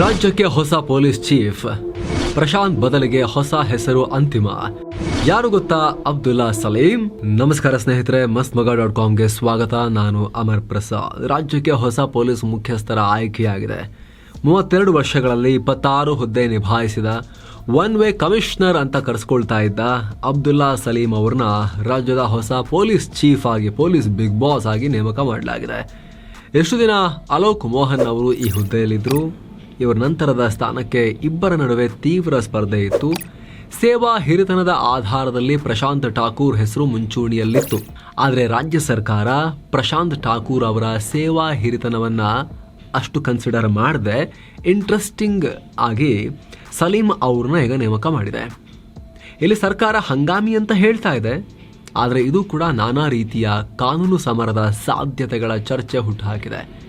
ರಾಜ್ಯಕ್ಕೆ ಹೊಸ police chief. Prashant ಬದಲಿಗೆ ಹೊಸ ಹೆಸರು ಅಂತಿಮ. ಯಾರು ಗೊತ್ತಾ ಅಬ್ದುಲ್ಲಾ ಸಲೀಂ? ನಮಸ್ಕಾರ ಸ್ನೇಹಿತರೆ ಮಸ್ತ್ ಮಗ ಡಾಟ್ ಕಾಮ್ಗೆ ಸ್ವಾಗತ. ನಾನು ಅಮರ್ ಪ್ರಸಾದ್. ರಾಜ್ಯಕ್ಕೆ ಹೊಸ ಪೊಲೀಸ್ ಮುಖ್ಯಸ್ಥರ ಆಯ್ಕೆಯಾಗಿದೆ. ಮೂವತ್ತೆರಡು ವರ್ಷಗಳಲ್ಲಿ ಇಪ್ಪತ್ತಾರು ಹುದ್ದೆ ನಿಭಾಯಿಸಿದ, ಒನ್ ವೇ ಕಮಿಷನರ್ ಅಂತ ಕರೆಸ್ಕೊಳ್ತಾ ಇದ್ದ ಅಬ್ದುಲ್ಲಾ ಸಲೀಂ ಅವ್ರನ್ನ ರಾಜ್ಯದ ಹೊಸ ಪೊಲೀಸ್ ಚೀಫ್ ಆಗಿ, ಪೊಲೀಸ್ ಬಿಗ್ ಬಾಸ್ ಆಗಿ ನೇಮಕ ಮಾಡಲಾಗಿದೆ. ಎಷ್ಟು ದಿನ ಅಲೋಕ್ ಮೋಹನ್ ಅವರು ಈ ಹುದ್ದೆಯಲ್ಲಿದ್ದರು ಇವರ ನಂತರದ ಸ್ಥಾನಕ್ಕೆ ಇಬ್ಬರ ನಡುವೆ ತೀವ್ರ ಸ್ಪರ್ಧೆ ಇತ್ತು. ಸೇವಾ ಹಿರಿತನದ ಆಧಾರದಲ್ಲಿ ಪ್ರಶಾಂತ್ ಠಾಕೂರ್ ಹೆಸರು ಮುಂಚೂಣಿಯಲ್ಲಿತ್ತು. ಆದರೆ ರಾಜ್ಯ ಸರ್ಕಾರ ಪ್ರಶಾಂತ್ ಠಾಕೂರ್ ಅವರ ಸೇವಾ ಹಿರಿತನವನ್ನು ಅಷ್ಟು ಕನ್ಸಿಡರ್ ಮಾಡದೆ ಇಂಟ್ರೆಸ್ಟಿಂಗ್ ಆಗಿ ಸಲೀಂ ಅವ್ರನ್ನ ಈಗ ನೇಮಕ ಮಾಡಿದೆ. ಇಲ್ಲಿ ಸರ್ಕಾರ ಹಂಗಾಮಿ ಅಂತ ಹೇಳ್ತಾ ಇದೆ. ಆದರೆ ಇದು ಕೂಡ ನಾನಾ ರೀತಿಯ ಕಾನೂನು ಸಮರದ ಸಾಧ್ಯತೆಗಳ ಚರ್ಚೆ ಹುಟ್ಟುಹಾಕಿದೆ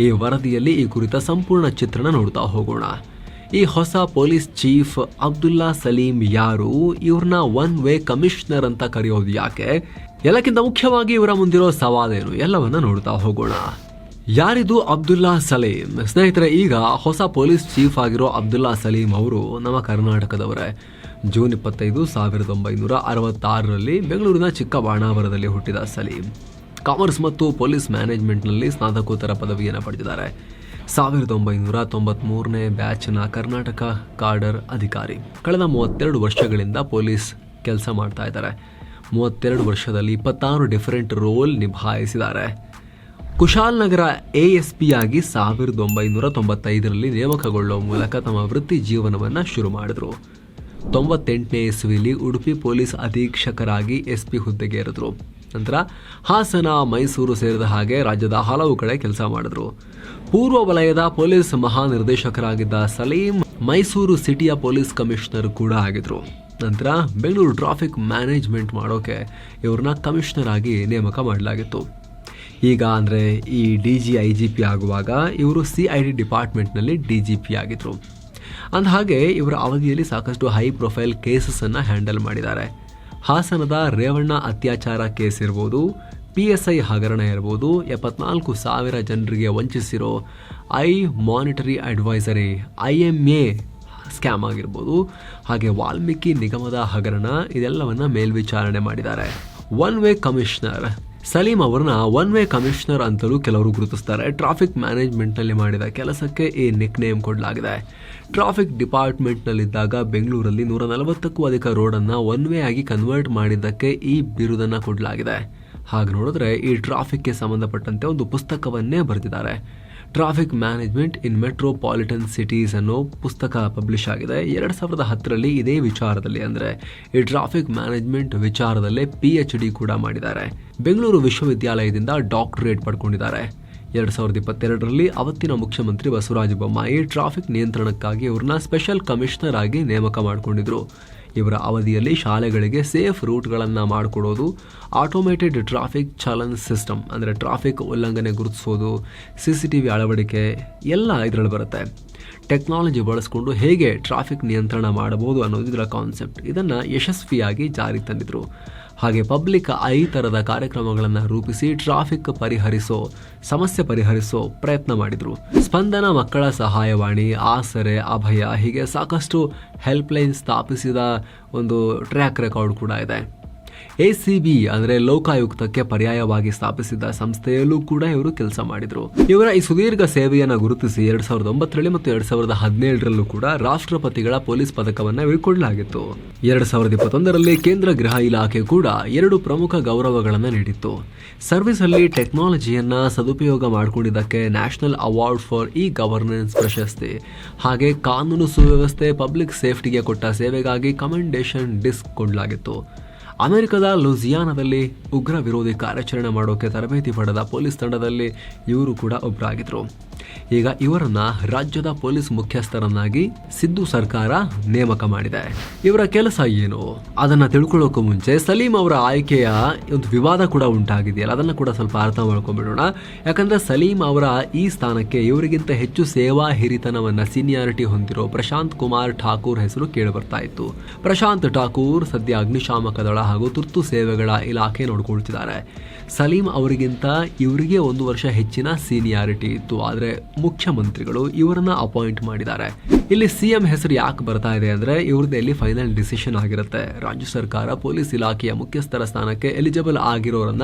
ಈ ವರದಿಯಲ್ಲಿ ಈ ಕುರಿತ ಸಂಪೂರ್ಣ ಚಿತ್ರಣ ನೋಡ್ತಾ ಹೋಗೋಣ. ಈ ಹೊಸ ಪೊಲೀಸ್ ಚೀಫ್ ಅಬ್ದುಲ್ಲಾ ಸಲೀಂ ಯಾರು? ಇವ್ರನ್ನ ಒನ್ ವೇ ಕಮಿಷನರ್ ಅಂತ ಕರೆಯೋದು ಯಾಕೆ? ಎಲ್ಲಕ್ಕಿಂತ ಮುಖ್ಯವಾಗಿ ಇವರ ಮುಂದಿರೋ ಸವಾಲೇನು? ಎಲ್ಲವನ್ನ ನೋಡ್ತಾ ಹೋಗೋಣ. ಯಾರಿದು ಅಬ್ದುಲ್ಲಾ ಸಲೀಂ? ಸ್ನೇಹಿತರೆ, ಈಗ ಹೊಸ ಪೊಲೀಸ್ ಚೀಫ್ ಆಗಿರೋ ಅಬ್ದುಲ್ಲಾ ಸಲೀಂ ಅವರು ನಮ್ಮ ಕರ್ನಾಟಕದವರೇ. ಜೂನ್ ಇಪ್ಪತ್ತೈದು ಸಾವಿರದ ಒಂಬೈನೂರ ಅರವತ್ತಾರರಲ್ಲಿ ಬೆಂಗಳೂರಿನ ಚಿಕ್ಕಬಾಣಾವರದಲ್ಲಿ ಹುಟ್ಟಿದ ಸಲೀಂ. ಕಾಮರ್ಸ್ ಮತ್ತು ಪೊಲೀಸ್ ಮ್ಯಾನೇಜ್ಮೆಂಟ್ನಲ್ಲಿ ಸ್ನಾತಕೋತ್ತರ ಪದವಿಯನ್ನು ಪಡೆದಿದ್ದಾರೆ. ಸಾವಿರದ ಒಂಬೈನೂರ ತೊಂಬತ್ತ್ಮೂರನೇ ಬ್ಯಾಚ್ನ ಕರ್ನಾಟಕ ಕಾಡರ್ ಅಧಿಕಾರಿ. ಕಳೆದ ಮೂವತ್ತೆರಡು ವರ್ಷಗಳಿಂದ ಪೊಲೀಸ್ ಕೆಲಸ ಮಾಡ್ತಾ ಇದ್ದಾರೆ. ಮೂವತ್ತೆರಡು ವರ್ಷದಲ್ಲಿ ಇಪ್ಪತ್ತಾರು ಡಿಫರೆಂಟ್ ರೋಲ್ ನಿಭಾಯಿಸಿದ್ದಾರೆ. ಕುಶಾಲ್ನಗರ ಎ ಎಸ್ ಪಿ ಆಗಿ ಸಾವಿರದ ಒಂಬೈನೂರ ತೊಂಬತ್ತೈದರಲ್ಲಿ ನೇಮಕಗೊಳ್ಳುವ ಮೂಲಕ ತಮ್ಮ ವೃತ್ತಿ ಜೀವನವನ್ನು ಶುರು ಮಾಡಿದರು. ತೊಂಬತ್ತೆಂಟನೇ ಇಸ್ವಿಲಿ ಉಡುಪಿ ಪೊಲೀಸ್ ಅಧೀಕ್ಷಕರಾಗಿ ಎಸ್ ಪಿ ಹುದ್ದೆಗೆ ಏರಿದ್ರು ನಂತರ ಹಾಸನ, ಮೈಸೂರು ಸೇರಿದ ಹಾಗೆ ರಾಜ್ಯದ ಹಲವು ಕಡೆ ಕೆಲಸ ಮಾಡಿದ್ರು. ಪೂರ್ವ ವಲಯದ ಪೊಲೀಸ್ ಮಹಾನಿರ್ದೇಶಕರಾಗಿದ್ದ ಸಲೀಂ, ಮೈಸೂರು ಸಿಟಿಯ ಪೊಲೀಸ್ ಕಮಿಷನರ್ ಕೂಡ ಆಗಿದ್ರು. ನಂತರ ಬೆಂಗಳೂರು ಟ್ರಾಫಿಕ್ ಮ್ಯಾನೇಜ್ಮೆಂಟ್ ಮಾಡೋಕೆ ಇವ್ರನ್ನ ಕಮಿಷನರ್ ಆಗಿ ನೇಮಕ ಮಾಡಲಾಗಿತ್ತು. ಈಗ ಅಂದರೆ ಈ D G, I G P ಆಗುವಾಗ ಇವರು ಸಿ ಐ ಡಿ ಡಿಪಾರ್ಟ್ಮೆಂಟ್ನಲ್ಲಿ ಡಿ ಜಿ ಪಿ ಆಗಿದ್ರು. ಅಂದ ಹಾಗೆ ಇವರ ಅವಧಿಯಲ್ಲಿ ಸಾಕಷ್ಟು ಹೈ ಪ್ರೊಫೈಲ್ ಕೇಸಸನ್ನು ಹ್ಯಾಂಡಲ್ ಮಾಡಿದ್ದಾರೆ. ಹಾಸನದ ರೇವಣ್ಣ ಅತ್ಯಾಚಾರ ಕೇಸ್ ಇರ್ಬೋದು ಪಿ ಎಸ್ ಐ ಹಗರಣ ಇರ್ಬೋದು, ಎಪ್ಪತ್ನಾಲ್ಕು ಸಾವಿರ ಜನರಿಗೆ ವಂಚಿಸಿರೋ I monetary advisory I M A scam ಆಗಿರ್ಬೋದು, ಹಾಗೆ ವಾಲ್ಮೀಕಿ ನಿಗಮದ ಹಗರಣ, ಇದೆಲ್ಲವನ್ನು ಮೇಲ್ವಿಚಾರಣೆ ಮಾಡಿದ್ದಾರೆ. ಒನ್ ವೇ ಕಮಿಷನರ್ ಸಲೀಂ ಅವರನ್ನ ಒನ್ ವೇ ಕಮಿಷನರ್ ಅಂತಲೂ ಕೆಲವರು ಗುರುತಿಸ್ತಾರೆ. ಟ್ರಾಫಿಕ್ ಮ್ಯಾನೇಜ್ಮೆಂಟ್ನಲ್ಲಿ ಮಾಡಿದ ಕೆಲಸಕ್ಕೆ ಈ ನಿಕ್ ನೇಮ್ ಕೊಡಲಾಗಿದೆ. ಟ್ರಾಫಿಕ್ ಡಿಪಾರ್ಟ್ಮೆಂಟ್ನಲ್ಲಿದ್ದಾಗ ಬೆಂಗಳೂರಲ್ಲಿ ನೂರ ನಲವತ್ತಕ್ಕೂ ಅಧಿಕ ರೋಡನ್ನು ಒನ್ ವೇ ಆಗಿ ಕನ್ವರ್ಟ್ ಮಾಡಿದ್ದಕ್ಕೆ ಈ ಬಿರುದನ್ನು ಕೊಡಲಾಗಿದೆ. ಹಾಗೆ ನೋಡಿದ್ರೆ ಈ ಟ್ರಾಫಿಕ್ಗೆ ಸಂಬಂಧಪಟ್ಟಂತೆ ಒಂದು ಪುಸ್ತಕವನ್ನೇ ಬರೆದಿದ್ದಾರೆ. Traffic management in metropolitan cities ಅನ್ನೋ ಪುಸ್ತಕ ಪಬ್ಲಿಷ್ ಆಗಿದೆ. ಎರಡು ಸಾವಿರದ ಹತ್ತರಲ್ಲಿ ಇದೇ ವಿಚಾರದಲ್ಲಿ ಅಂದರೆ ಈ ಟ್ರಾಫಿಕ್ ಮ್ಯಾನೇಜ್ಮೆಂಟ್ ವಿಚಾರದಲ್ಲೇ ಪಿ ಎಚ್ ಡಿ ಕೂಡ ಮಾಡಿದ್ದಾರೆ. ಬೆಂಗಳೂರು ವಿಶ್ವವಿದ್ಯಾಲಯದಿಂದ ಡಾಕ್ಟರೇಟ್ ಪಡ್ಕೊಂಡಿದ್ದಾರೆ. ಎರಡು ಸಾವಿರದ ಇಪ್ಪತ್ತೆರಡರಲ್ಲಿ ಅವತ್ತಿನ ಮುಖ್ಯಮಂತ್ರಿ ಬಸವರಾಜ ಬೊಮ್ಮಾಯಿ ಟ್ರಾಫಿಕ್ ನಿಯಂತ್ರಣಕ್ಕಾಗಿ ಇವ್ರನ್ನ ಸ್ಪೆಷಲ್ ಕಮಿಷನರ್ ಆಗಿ ನೇಮಕ ಮಾಡಿಕೊಂಡಿದ್ರು. ಇವರ ಅವಧಿಯಲ್ಲಿ ಶಾಲೆಗಳಿಗೆ ಸೇಫ್ ರೂಟ್ಗಳನ್ನು ಮಾಡಿಕೊಡೋದು ಆಟೋಮೇಟೆಡ್ ಟ್ರಾಫಿಕ್ ಚಾಲನ್ ಸಿಸ್ಟಮ್ ಅಂದರೆ ಟ್ರಾಫಿಕ್ ಉಲ್ಲಂಘನೆ ಗುರುತಿಸೋದು ಸಿ ಸಿ ಟಿ ವಿ ಅಳವಡಿಕೆ, ಎಲ್ಲ ಇದರಲ್ಲಿ ಬರುತ್ತೆ. ಟೆಕ್ನಾಲಜಿ ಬಳಸ್ಕೊಂಡು ಹೇಗೆ ಟ್ರಾಫಿಕ್ ನಿಯಂತ್ರಣ ಮಾಡಬಹುದು ಅನ್ನೋದು ಇದರ ಕಾನ್ಸೆಪ್ಟ್ ಇದನ್ನು ಯಶಸ್ವಿಯಾಗಿ ಜಾರಿಗೆ ತಂದಿದ್ರು. ಹಾಗೆ ಪಬ್ಲಿಕ್ ಐ ಥರದ ಕಾರ್ಯಕ್ರಮಗಳನ್ನು ರೂಪಿಸಿ ಟ್ರಾಫಿಕ್ ಪರಿಹರಿಸೋ, ಸಮಸ್ಯೆ ಪರಿಹರಿಸೋ ಪ್ರಯತ್ನ ಮಾಡಿದರು. ಸ್ಪಂದನ ಮಕ್ಕಳ ಸಹಾಯವಾಣಿ, ಆಸರೆ, ಅಭಯ ಹೀಗೆ ಸಾಕಷ್ಟು ಹೆಲ್ಪ್ಲೈನ್ ಸ್ಥಾಪಿಸಿದ ಒಂದು ಟ್ರ್ಯಾಕ್ ರೆಕಾರ್ಡ್ ಕೂಡ ಇದೆ. ಎ ಸಿ ಬಿ ಅಂದರೆ ಲೋಕಾಯುಕ್ತಕ್ಕೆ ಪರ್ಯಾಯವಾಗಿ ಸ್ಥಾಪಿಸಿದ್ದ ಸಂಸ್ಥೆಯಲ್ಲೂ ಕೂಡ ಇವರು ಕೆಲಸ ಮಾಡಿದ್ರು. ಇವರ ಈ ಸುದೀರ್ಘ ಸೇವೆಯನ್ನು ಗುರುತಿಸಿ ಎರಡ್ ಸಾವಿರದ ಒಂಬತ್ತರಲ್ಲಿ ಮತ್ತು ಎರಡ್ ಸಾವಿರದ ಹದಿನೇಳರಲ್ಲೂ ಕೂಡ ರಾಷ್ಟ್ರಪತಿಗಳ ಪೊಲೀಸ್ ಪದಕವನ್ನು ಇಳ್ಕೊಳ್ಳಲಾಗಿತ್ತು ಎರಡ್ ಸಾವಿರದ ಇಪ್ಪತ್ತೊಂದರಲ್ಲಿ ಕೇಂದ್ರ ಗೃಹ ಇಲಾಖೆ ಕೂಡ ಎರಡು ಪ್ರಮುಖ ಗೌರವಗಳನ್ನು ನೀಡಿತ್ತು. ಸರ್ವಿಸ್ ಅಲ್ಲಿ ಟೆಕ್ನಾಲಜಿಯನ್ನ ಸದುಪಯೋಗ ಮಾಡಿಕೊಂಡಿದ್ದಕ್ಕೆ national award for e governance ಪ್ರಶಸ್ತಿ. ಹಾಗೆ ಕಾನೂನು ಸುವ್ಯವಸ್ಥೆ, ಪಬ್ಲಿಕ್ ಸೇಫ್ಟಿಗೆ ಕೊಟ್ಟ ಸೇವೆಗಾಗಿ ಕಮೆಂಡೇಶನ್ ಡಿಸ್ಕ್ ಕೊಡಲಾಗಿತ್ತು. ಅಮೆರಿಕದ ಲುಸಿಯಾನದಲ್ಲಿ ಉಗ್ರ ವಿರೋಧಿ ಕಾರ್ಯಾಚರಣೆ ಮಾಡೋಕೆ ತರಬೇತಿ ಪಡೆದ ಪೊಲೀಸ್ ತಂಡದಲ್ಲಿ ಇವರು ಕೂಡ ಒಬ್ಬರಾಗಿದ್ರು ಈಗ ಇವರನ್ನ ರಾಜ್ಯದ ಪೊಲೀಸ್ ಮುಖ್ಯಸ್ಥರನ್ನಾಗಿ ಸಿದ್ದು ಸರ್ಕಾರ ನೇಮಕ ಮಾಡಿದೆ. ಇವರ ಕೆಲಸ ಏನು? ಅದನ್ನ ತಿಳ್ಕೊಳ್ಳೋಕೆ ಮುಂಚೆ ಸಲೀಂ ಅವರ ಆಯ್ಕೆಯ ಒಂದು ವಿವಾದ ಕೂಡ ಉಂಟಾಗಿದೆಯಲ್ಲ, ಅದನ್ನ ಕೂಡ ಸ್ವಲ್ಪ ಅರ್ಥ ಮಾಡ್ಕೊಂಡ್ಬಿಡೋಣ ಯಾಕಂದ್ರೆ ಸಲೀಂ ಅವರ ಈ ಸ್ಥಾನಕ್ಕೆ ಇವರಿಗಿಂತ ಹೆಚ್ಚು ಸೇವಾ ಹಿರಿತನವನ್ನ ಸೀನಿಯಾರಿಟಿ ಹೊಂದಿರೋ ಪ್ರಶಾಂತ್ ಕುಮಾರ್ ಠಾಕೂರ್ ಹೆಸರು ಕೇಳಿ ಬರ್ತಾ ಇತ್ತು. ಪ್ರಶಾಂತ್ ಠಾಕೂರ್ ಸದ್ಯ ಅಗ್ನಿಶಾಮಕ ದಳ ಹಾಗೂ ತುರ್ತು ಸೇವೆಗಳ ಇಲಾಖೆ ನೋಡ್ಕೊಳ್ತಿದ್ದಾರೆ. ಸಲೀಂ ಅವರಿಗಿಂತ ಇವರಿಗೆ ಒಂದು ವರ್ಷ ಹೆಚ್ಚಿನ ಸೀನಿಯಾರಿಟಿ ಇತ್ತು, ಆದರೆ ಅಂದ್ರೆ ಮುಖ್ಯಮಂತ್ರಿಗಳು ಇವರನ್ನ ಅಪಾಯಿಂಟ್ ಮಾಡಿದ್ದಾರೆ. ಇಲ್ಲಿ ಸಿಎಂ ಹೆಸರು ಯಾಕೆ ಬರ್ತಾ ಇದೆ ಅಂದ್ರೆ ಇವ್ರದ್ದು ಇಲ್ಲಿ ಫೈನಲ್ ಡಿಸಿಷನ್ ಆಗಿರುತ್ತೆ. ರಾಜ್ಯ ಸರ್ಕಾರ ಪೊಲೀಸ್ ಇಲಾಖೆಯ ಮುಖ್ಯಸ್ಥರ ಸ್ಥಾನಕ್ಕೆ ಎಲಿಜಿಬಲ್ ಆಗಿರೋರನ್ನ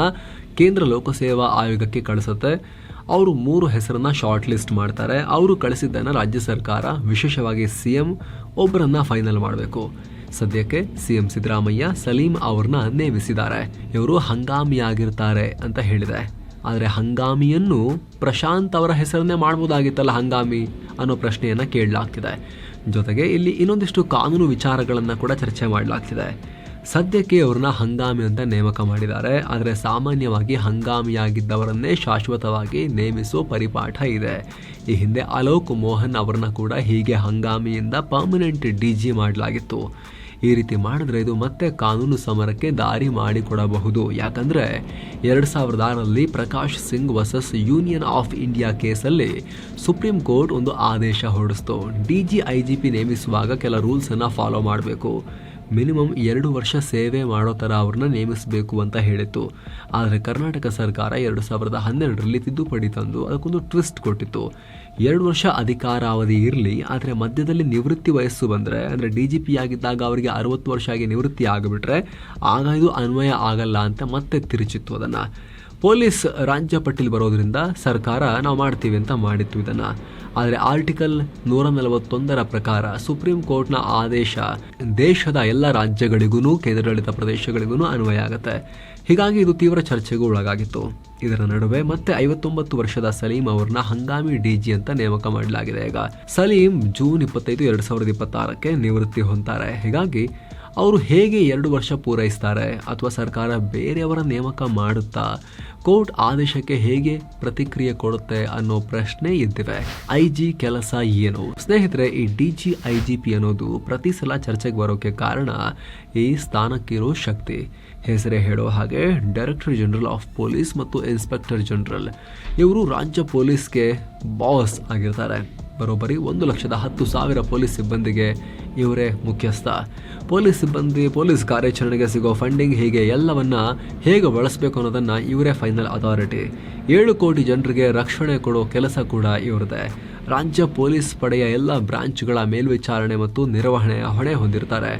ಕೇಂದ್ರ ಲೋಕಸೇವಾ ಆಯೋಗಕ್ಕೆ ಕಳಿಸುತ್ತೆ. ಅವರು ಮೂರು ಹೆಸರನ್ನ ಶಾರ್ಟ್ ಲಿಸ್ಟ್ ಮಾಡ್ತಾರೆ. ಅವರು ಕಳಿಸಿದ್ದನ್ನ ರಾಜ್ಯ ಸರ್ಕಾರ, ವಿಶೇಷವಾಗಿ ಸಿಎಂ ಒಬ್ಬರನ್ನ ಫೈನಲ್ ಮಾಡಬೇಕು. ಸದ್ಯಕ್ಕೆ ಸಿಎಂ ಸಿದ್ದರಾಮಯ್ಯ, ಸಲೀಂ ಅವ್ರನ್ನ ನೇಮಿಸಿದ್ದಾರೆ. ಇವರು ಹಂಗಾಮಿಯಾಗಿರ್ತಾರೆ ಅಂತ ಹೇಳಿದೆ. ಆದರೆ ಹಂಗಾಮಿಯನ್ನು ಪ್ರಶಾಂತ್ ಅವರ ಹೆಸರನ್ನೇ ಮಾಡ್ಬೋದಾಗಿತ್ತಲ್ಲ ಹಂಗಾಮಿ ಅನ್ನೋ ಪ್ರಶ್ನೆಯನ್ನು ಕೇಳಲಾಗ್ತಿದೆ. ಜೊತೆಗೆ ಇಲ್ಲಿ ಇನ್ನೊಂದಿಷ್ಟು ಕಾನೂನು ವಿಚಾರಗಳನ್ನು ಕೂಡ ಚರ್ಚೆ ಮಾಡಲಾಗ್ತಿದೆ. ಸದ್ಯಕ್ಕೆ ಅವ್ರನ್ನ ಹಂಗಾಮಿ ಅಂತ ನೇಮಕ ಮಾಡಿದ್ದಾರೆ. ಆದರೆ ಸಾಮಾನ್ಯವಾಗಿ ಹಂಗಾಮಿಯಾಗಿದ್ದವರನ್ನೇ ಶಾಶ್ವತವಾಗಿ ನೇಮಿಸೋ ಪರಿಪಾಠ ಇದೆ. ಈ ಹಿಂದೆ ಅಲೋಕ್ ಮೋಹನ್ ಅವರನ್ನ ಕೂಡ ಹೀಗೆ ಹಂಗಾಮಿಯಿಂದ ಪರ್ಮನೆಂಟ್ ಡಿ ಜಿ ಮಾಡಲಾಗಿತ್ತು. ಈ ರೀತಿ ಮಾಡಿದ್ರೆ ಇದು ಮತ್ತೆ ಕಾನೂನು ಸಮರಕ್ಕೆ ದಾರಿ ಮಾಡಿಕೊಡಬಹುದು. ಯಾಕಂದ್ರೆ ಎರಡ್ ಸಾವಿರದ ಆರಲ್ಲಿ Prakash Singh versus union of India ಕೇಸಲ್ಲಿ ಸುಪ್ರೀಂ ಕೋರ್ಟ್ ಒಂದು ಆದೇಶ ಹೊರಡಿಸ್ತು. D G I G P ನೇಮಿಸುವಾಗ ಕೆಲ ರೂಲ್ಸ್ ಅನ್ನ ಫಾಲೋ ಮಾಡಬೇಕು. ಮಿನಿಮಮ್ ಎರಡು ವರ್ಷ ಸೇವೆ ಮಾಡೋ ಥರ ಅವ್ರನ್ನ ನೇಮಿಸಬೇಕು ಅಂತ ಹೇಳಿತ್ತು. ಆದರೆ ಕರ್ನಾಟಕ ಸರ್ಕಾರ ಎರಡು ಸಾವಿರದ ಹನ್ನೆರಡರಲ್ಲಿ ತಿದ್ದುಪಡಿ ತಂದು ಅದಕ್ಕೊಂದು ಟ್ವಿಸ್ಟ್ ಕೊಟ್ಟಿತ್ತು. ಎರಡು ವರ್ಷ ಅಧಿಕಾರಾವಧಿ ಇರಲಿ, ಆದರೆ ಮಧ್ಯದಲ್ಲಿ ನಿವೃತ್ತಿ ವಯಸ್ಸು ಬಂದರೆ, ಅಂದರೆ ಡಿ ಜಿ ಪಿ ಆಗಿದ್ದಾಗ ಅವರಿಗೆ ಅರವತ್ತು ವರ್ಷ ಆಗಿ ನಿವೃತ್ತಿ ಆಗಿಬಿಟ್ರೆ, ಆಗ ಇದು ಅನ್ವಯ ಆಗಲ್ಲ ಅಂತ ಮತ್ತೆ ತಿರುಚಿತ್ತು ಅದನ್ನು. ಪೊಲೀಸ್ ರಾಜ್ಯ ಪಟ್ಟಿಲಿ ಬರೋದರಿಂದ ಸರ್ಕಾರ ನಾವು ಮಾಡ್ತೀವಿ ಅಂತ ಮಾಡಿತ್ತು ಇದನ್ನು. ಆದರೆ ಆರ್ಟಿಕಲ್ ನೂರ ನಲವತ್ತೊಂದರ ಪ್ರಕಾರ ಸುಪ್ರೀಂ ಕೋರ್ಟ್ನ ಆದೇಶ ದೇಶದ ಎಲ್ಲ ರಾಜ್ಯಗಳಿಗೂ ಕೇಂದ್ರಾಡಳಿತ ಪ್ರದೇಶಗಳಿಗೂ ಅನ್ವಯ ಆಗುತ್ತೆ. ಹೀಗಾಗಿ ಇದು ತೀವ್ರ ಚರ್ಚೆಗೂ ಒಳಗಾಗಿತ್ತು. ಇದರ ನಡುವೆ ಮತ್ತೆ ಐವತ್ತೊಂಬತ್ತು ವರ್ಷದ ಸಲೀಂ ಅವರನ್ನ ಹಂಗಾಮಿ ಡಿಜಿ ಅಂತ ನೇಮಕ ಮಾಡಲಾಗಿದೆ. ಈಗ ಸಲೀಂ ಜೂನ್ ಇಪ್ಪತ್ತೈದು, ಎರಡ್ ಸಾವಿರದ ಇಪ್ಪತ್ತಾರಕ್ಕೆ ನಿವೃತ್ತಿ ಹೊಂತಾರೆ ಹೀಗಾಗಿ ಅವರು ಹೇಗೆ ಎರಡು ವರ್ಷ ಪೂರೈಸ್ತಾರೆ ಅಥವಾ ಸರ್ಕಾರ ಬೇರೆಯವರ ನೇಮಕ ಮಾಡುತ್ತಾ, ಕೋರ್ಟ್ ಆದೇಶಕ್ಕೆ ಹೇಗೆ ಪ್ರತಿಕ್ರಿಯೆ ಕೊಡುತ್ತೆ ಅನ್ನೋ ಪ್ರಶ್ನೆ ಇದ್ದಿವೆ ಐ ಜಿ ಕೆಲಸ ಏನು? ಸ್ನೇಹಿತರೆ, ಈ D G I G P ಅನ್ನೋದು ಪ್ರತಿ ಸಲ ಚರ್ಚೆಗೆ ಬರೋಕೆ ಕಾರಣ ಈ ಸ್ಥಾನಕ್ಕಿರೋ ಶಕ್ತಿ. ಹೆಸರೇ ಹೇಳೋ ಹಾಗೆ ಡೈರೆಕ್ಟರ್ ಜನರಲ್ ಆಫ್ ಪೊಲೀಸ್ ಮತ್ತು ಇನ್ಸ್ಪೆಕ್ಟರ್ ಜನರಲ್. ಇವರು ರಾಜ್ಯ ಪೊಲೀಸ್ಗೆ ಬಾಸ್ ಆಗಿರ್ತಾರೆ. ಬರೋಬ್ಬರಿ ಒಂದು ಲಕ್ಷದ ಹತ್ತು ಸಾವಿರ ಪೊಲೀಸ್ ಸಿಬ್ಬಂದಿಗೆ ಇವರೇ ಮುಖ್ಯಸ್ಥ. ಪೊಲೀಸ್ ಸಿಬ್ಬಂದಿ, ಪೊಲೀಸ್ ಕಾರ್ಯಾಚರಣೆಗೆ ಸಿಗೋ ಫಂಡಿಂಗ್ ಹೀಗೆ ಎಲ್ಲವನ್ನ ಹೇಗೆ ಬಳಸಬೇಕು ಅನ್ನೋದನ್ನು ಇವರೇ ಫೈನಲ್ ಅಥಾರಿಟಿ ಏಳು ಕೋಟಿ ಜನರಿಗೆ ರಕ್ಷಣೆ ಕೊಡೋ ಕೆಲಸ ಕೂಡ ಇವರದೇ ರಾಜ್ಯ ಪೊಲೀಸ್ ಪಡೆಯ ಎಲ್ಲ ಬ್ರಾಂಚ್ಗಳ ಮೇಲ್ವಿಚಾರಣೆ ಮತ್ತು ನಿರ್ವಹಣೆಯ ಹೊಣೆ ಹೊಂದಿರ್ತಾರೆ.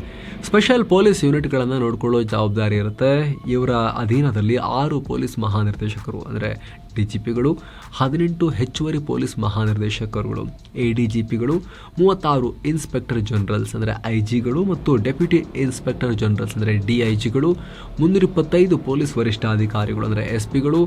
ಸ್ಪೆಷಲ್ ಪೊಲೀಸ್ ಯೂನಿಟ್ಗಳನ್ನು ನೋಡಿಕೊಳ್ಳೋ ಜವಾಬ್ದಾರಿ ಇರುತ್ತೆ. ಇವರ ಅಧೀನದಲ್ಲಿ ಆರು ಪೊಲೀಸ್ ಮಹಾನಿರ್ದೇಶಕರು, ಅಂದರೆ ಡಿ ಜಿ ಪಿಗಳು, ಹದಿನೆಂಟು ಹೆಚ್ಚುವರಿ ಪೊಲೀಸ್ ಮಹಾನಿರ್ದೇಶಕರುಗಳು, ಎ ಡಿ ಜಿ ಪಿಗಳು, ಮೂವತ್ತಾರು ಇನ್ಸ್ಪೆಕ್ಟರ್ ಜನರಲ್ಸ್, ಅಂದರೆ ಐ ಜಿಗಳು ಮತ್ತು ಡೆಪ್ಯೂಟಿ ಇನ್ಸ್ಪೆಕ್ಟರ್ ಜನರಲ್ಸ್, ಅಂದರೆ ಡಿ ಐ ಜಿಗಳು, ಮುನ್ನೂರಿಪ್ಪತ್ತೈದು ಪೊಲೀಸ್ ವರಿಷ್ಠಾಧಿಕಾರಿಗಳು, ಅಂದರೆ ಎಸ್ ಪಿಗಳು,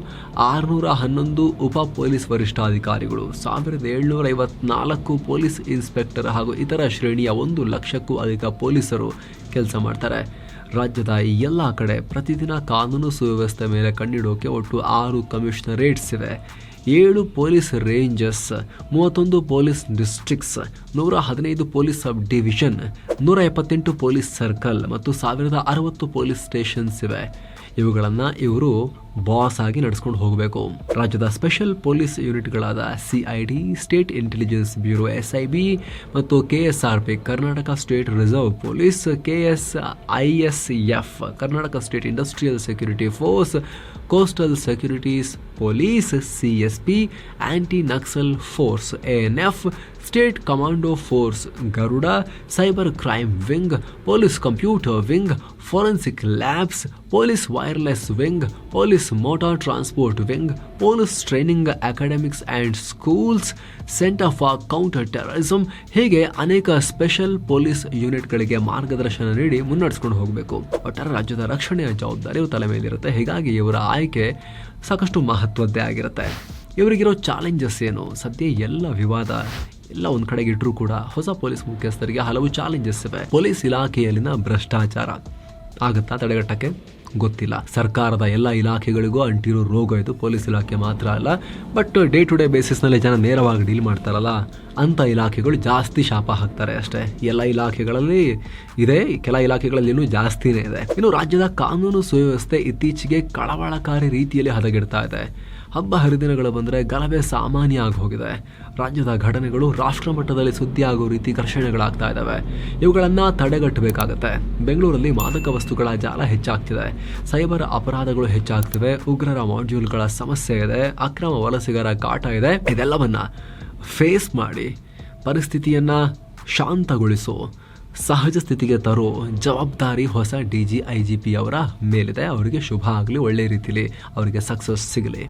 ಆರುನೂರ ಹನ್ನೊಂದು ಉಪ ಪೊಲೀಸ್ ವರಿಷ್ಠಾಧಿಕಾರಿಗಳು, ಸಾವಿರದ ಏಳ್ನೂರ ಐವತ್ನಾಲ್ಕು ಪೊಲೀಸ್ ಇನ್ಸ್ಪೆಕ್ಟರ್ ಹಾಗೂ ಇತರ ಶ್ರೇಣಿಯ ಒಂದು ಲಕ್ಷಕ್ಕೂ ಅಧಿಕ ಪೊಲೀಸರು ಕೆಲಸ ಮಾಡ್ತಾರೆ. ರಾಜ್ಯದ ಈ ಎಲ್ಲ ಕಡೆ ಪ್ರತಿದಿನ ಕಾನೂನು ಸುವ್ಯವಸ್ಥೆ ಮೇಲೆ ಕಣ್ಣಿಡೋಕೆ ಒಟ್ಟು ಆರು ಕಮಿಷನರೇಟ್ಸ್ ಇವೆ. ಏಳು ಪೊಲೀಸ್ ರೇಂಜಸ್, ಮೂವತ್ತೊಂದು ಪೊಲೀಸ್ ಡಿಸ್ಟ್ರಿಕ್ಟ್ಸ್, ನೂರ ಹದಿನೈದು ಪೊಲೀಸ್ ಸಬ್ ಡಿವಿಷನ್, ನೂರ ಎಪ್ಪತ್ತೆಂಟು ಪೊಲೀಸ್ ಸರ್ಕಲ್ ಮತ್ತು ಸಾವಿರದ ಅರವತ್ತು ಪೊಲೀಸ್ ಸ್ಟೇಷನ್ಸ್ ಇವೆ. ಇವುಗಳನ್ನು ಇವರು ಬಾಸ್ ಆಗಿ ನಡೆಸ್ಕೊಂಡು ಹೋಗಬೇಕು. ರಾಜ್ಯದ special police ಯೂನಿಟ್ಗಳಾದ C I D state intelligence bureau S I B ಮತ್ತು K S R P Karnataka state reserve police K S I S F Karnataka state industrial security force coastal securities police C S P anti Naxal force N F state commando force Garuda cyber crime wing police computer wing forensic labs police wireless wing police motor transport wing police training academics and schools centre for counter terrorism ಹೀಗೆ ಅನೇಕ special police ಯೂನಿಟ್ಗಳಿಗೆ ಮಾರ್ಗದರ್ಶನ ನೀಡಿ ಮುನ್ನಡೆಸ್ಕೊಂಡು ಹೋಗಬೇಕು. ಒಟ್ಟಾರೆ ರಾಜ್ಯದ ರಕ್ಷಣೆಯ ಜವಾಬ್ದಾರಿಯು ತಲೆ ಮೇಲಿರುತ್ತೆ. ಹೀಗಾಗಿ ಇವರ ಆಯ್ಕೆ ಸಾಕಷ್ಟು ಮಹತ್ವದ್ದೇ ಆಗಿರುತ್ತೆ. ಇವರಿಗಿರೋ ಚಾಲೆಂಜಸ್ ಏನು? ಸದ್ಯ ಎಲ್ಲ ವಿವಾದ ಎಲ್ಲ ಒಂದ್ ಕಡೆಗೆ ಇಟ್ಟರೂ ಕೂಡ ಹೊಸ ಪೊಲೀಸ್ ಮುಖ್ಯಸ್ಥರಿಗೆ ಹಲವು ಚಾಲೆಂಜಸ್ ಇವೆ. ಪೊಲೀಸ್ ಇಲಾಖೆಯಲ್ಲಿನ ಭ್ರಷ್ಟಾಚಾರ. ಆಗತ್ತಾ ತಡೆಗಟ್ಟಕ್ಕೆ? ಗೊತ್ತಿಲ್ಲ. ಸರ್ಕಾರದ ಎಲ್ಲ ಇಲಾಖೆಗಳಿಗೂ ಅಂಟಿರೋ ರೋಗ ಇದು ಪೊಲೀಸ್ ಇಲಾಖೆ ಮಾತ್ರ ಅಲ್ಲ ಬಟ್ ಡೇ ಟು ಡೇ ಬೇಸಿಸ್ನಲ್ಲಿ ಜನ ನೇರವಾಗಿ ಡೀಲ್ ಮಾಡ್ತಾರಲ್ಲ ಅಂಥ ಇಲಾಖೆಗಳು ಜಾಸ್ತಿ ಶಾಪ ಹಾಕ್ತಾರೆ ಅಷ್ಟೇ. ಎಲ್ಲ ಇಲಾಖೆಗಳಲ್ಲಿ ಇದೆ ಕೆಲ ಇಲಾಖೆಗಳಲ್ಲಿ ಇನ್ನೂ ಜಾಸ್ತಿನೇ ಇದೆ. ಇನ್ನು ರಾಜ್ಯದ ಕಾನೂನು ಸುವ್ಯವಸ್ಥೆ ಇತ್ತೀಚೆಗೆ ಕಳವಳಕಾರಿ ರೀತಿಯಲ್ಲಿ ಹದಗೆಡ್ತಾ ಇದೆ. ಹಬ್ಬ ಹರಿದಿನಗಳು ಬಂದರೆ ಗಲಭೆ ಸಾಮಾನ್ಯ ಆಗಿ ಹೋಗಿದೆ. ರಾಜ್ಯದ ಘಟನೆಗಳು ರಾಷ್ಟ್ರ ಮಟ್ಟದಲ್ಲಿ ಸುದ್ದಿ ರೀತಿ ಘರ್ಷಣೆಗಳಾಗ್ತಾ ಇದ್ದಾವೆ ಇವುಗಳನ್ನು ತಡೆಗಟ್ಟಬೇಕಾಗತ್ತೆ. ಬೆಂಗಳೂರಲ್ಲಿ ಮಾದಕ ವಸ್ತುಗಳ ಜಾಲ ಹೆಚ್ಚಾಗ್ತಿದೆ. ಸೈಬರ್ ಅಪರಾಧಗಳು ಹೆಚ್ಚಾಗ್ತಿವೆ, ಉಗ್ರರ ಮಾಡ್ಯೂಲ್ಗಳ ಸಮಸ್ಯೆ ಇದೆ, ಅಕ್ರಮ ವಲಸಿಗರ ಕಾಟ ಇದೆ, ಇದೆಲ್ಲವನ್ನ ಫೇಸ್ ಮಾಡಿ ಪರಿಸ್ಥಿತಿಯನ್ನ ಶಾಂತಗೊಳಿಸೋ, ಸಹಜ ಸ್ಥಿತಿಗೆ ತರೋ, ಜವಾಬ್ದಾರಿ ಹೊಸ D G I G P ಅವರ ಮೇಲಿದೆ. ಅವರಿಗೆ ಶುಭ ಆಗಲಿ, ಒಳ್ಳೆ ರೀತಿಯಲ್ಲಿ ಅವರಿಗೆ ಸಕ್ಸಸ್ ಸಿಗಲಿ.